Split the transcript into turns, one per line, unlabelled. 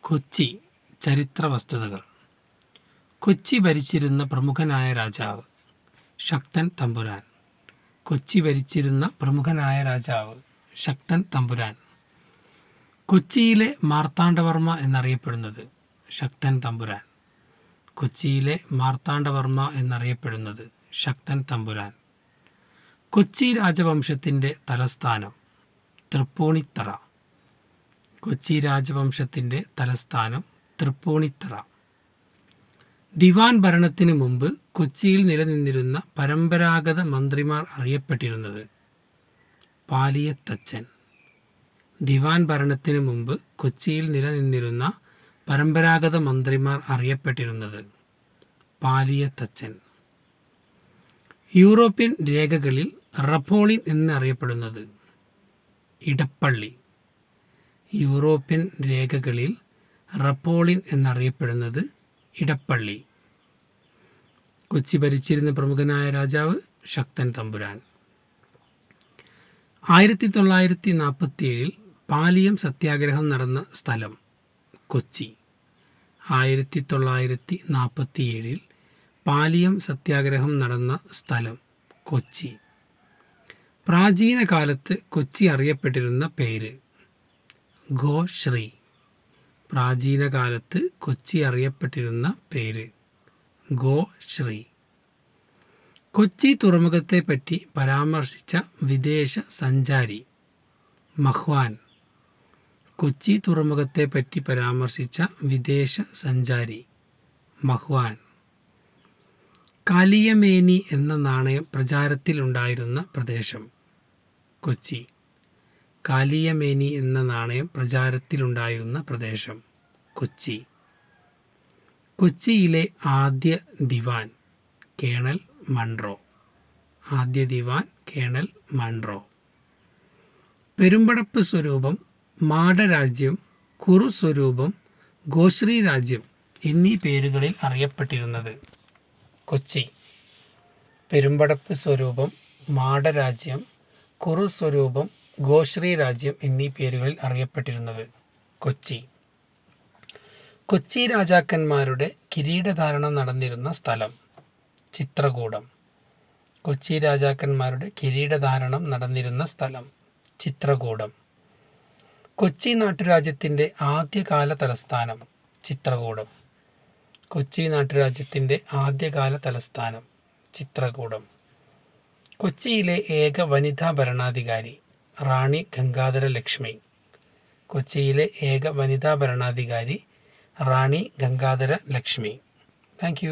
കൊച്ചി ചരിത്ര വസ്തുതകൾ. കൊച്ചി ഭരിച്ചിരുന്ന പ്രമുഖനായ രാജാവ് ശക്തൻ തമ്പുരാൻ. കൊച്ചി ഭരിച്ചിരുന്ന പ്രമുഖനായ രാജാവ് ശക്തൻ തമ്പുരാൻ. കൊച്ചിയിലെ മാർത്താണ്ഡവർമ്മ എന്നറിയപ്പെടുന്നത് ശക്തൻ തമ്പുരാൻ. കൊച്ചിയിലെ മാർത്താണ്ഡവർമ്മ എന്നറിയപ്പെടുന്നത് ശക്തൻ തമ്പുരാൻ. കൊച്ചി രാജവംശത്തിന്റെ തലസ്ഥാനം തൃപ്പൂണിത്തറ. കൊച്ചി രാജവംശത്തിന്റെ തലസ്ഥാനം തൃപ്പൂണിത്തറ. ദിവാൻ ഭരണത്തിനു മുമ്പ് കൊച്ചിയിൽ നിലനിന്നിരുന്ന പരമ്പരാഗത മന്ത്രിമാർ അറിയപ്പെട്ടിരുന്നത് പാലിയത്തച്ചൻ ദിവാൻ ഭരണത്തിനു മുമ്പ് കൊച്ചിയിൽ നിലനിന്നിരുന്ന പരമ്പരാഗത മന്ത്രിമാർ അറിയപ്പെട്ടിരുന്നത് പാലിയത്തച്ചൻ യൂറോപ്യൻ രേഖകളിൽ റഫോളിൻ എന്നറിയപ്പെടുന്നത് ഇടപ്പള്ളി. യൂറോപ്യൻ രേഖകളിൽ റപ്പോളിൻ എന്നറിയപ്പെടുന്നത് ഇടപ്പള്ളി. കൊച്ചി ഭരിച്ചിരുന്ന പ്രമുഖനായ രാജാവ് ശക്തൻ തമ്പുരാൻ. ആയിരത്തി തൊള്ളായിരത്തി നാൽപ്പത്തി ഏഴിൽ പാലിയം സത്യാഗ്രഹം നടന്ന സ്ഥലം കൊച്ചി. ആയിരത്തി തൊള്ളായിരത്തി നാൽപ്പത്തി ഏഴിൽ പാലിയം സത്യാഗ്രഹം നടന്ന സ്ഥലം കൊച്ചി. പ്രാചീന കാലത്ത് കൊച്ചി അറിയപ്പെട്ടിരുന്ന പേര് ഗോശ്രീ. പ്രാചീന കാലത്ത് കൊച്ചി അറിയപ്പെട്ടിരുന്ന പേര് ഗോശ്രീ. കൊച്ചി തുറമുഖത്തെപ്പറ്റി പരാമർശിച്ച വിദേശ സഞ്ചാരി മഹ്വാൻ. കൊച്ചി തുറമുഖത്തെപ്പറ്റി പരാമർശിച്ച വിദേശ സഞ്ചാരി മഹ്വാൻ. കാലിയമേനി എന്ന നാണയം പ്രചാരത്തിലുണ്ടായിരുന്ന പ്രദേശം കൊച്ചി. കാലിയമേനി എന്ന നാണയം പ്രചാരത്തിലുണ്ടായിരുന്ന പ്രദേശം കൊച്ചി. കൊച്ചിയിലെ ആദ്യ ദിവാൻ കേണൽ മൺറോ. ആദ്യ ദിവാൻ കേണൽ മൺറോ. പെരുമ്പടപ്പ് സ്വരൂപം മാടരാജ്യം കുറു സ്വരൂപം ഗോശ്രീ രാജ്യം എന്നീ പേരുകളിൽ അറിയപ്പെട്ടിരുന്നത് കൊച്ചി. പെരുമ്പടപ്പ് സ്വരൂപം മാടരാജ്യം കുറു സ്വരൂപം ഗോശ്രീ രാജ്യം എന്നീ പേരുകളിൽ അറിയപ്പെട്ടിരുന്നത് കൊച്ചി. കൊച്ചി രാജാക്കന്മാരുടെ കിരീടധാരണം നടന്നിരുന്ന സ്ഥലം ചിത്രകൂടം. കൊച്ചി രാജാക്കന്മാരുടെ കിരീടധാരണം നടന്നിരുന്ന സ്ഥലം ചിത്രകൂടം. കൊച്ചി നാട്ടുരാജ്യത്തിന്റെ ആദ്യകാല തലസ്ഥാനം ചിത്രകൂടം. കൊച്ചി നാട്ടുരാജ്യത്തിന്റെ ആദ്യകാല തലസ്ഥാനം ചിത്രകൂടം. കൊച്ചിയിലെ ഏക വനിതാ ഭരണാധികാരി റാണി ഗംഗാധര ലക്ഷ്മി കൊച്ചിയിലെ ഏക വനിതാ ഭരണാധികാരി റാണി ഗംഗാധര ലക്ഷ്മി താങ്ക്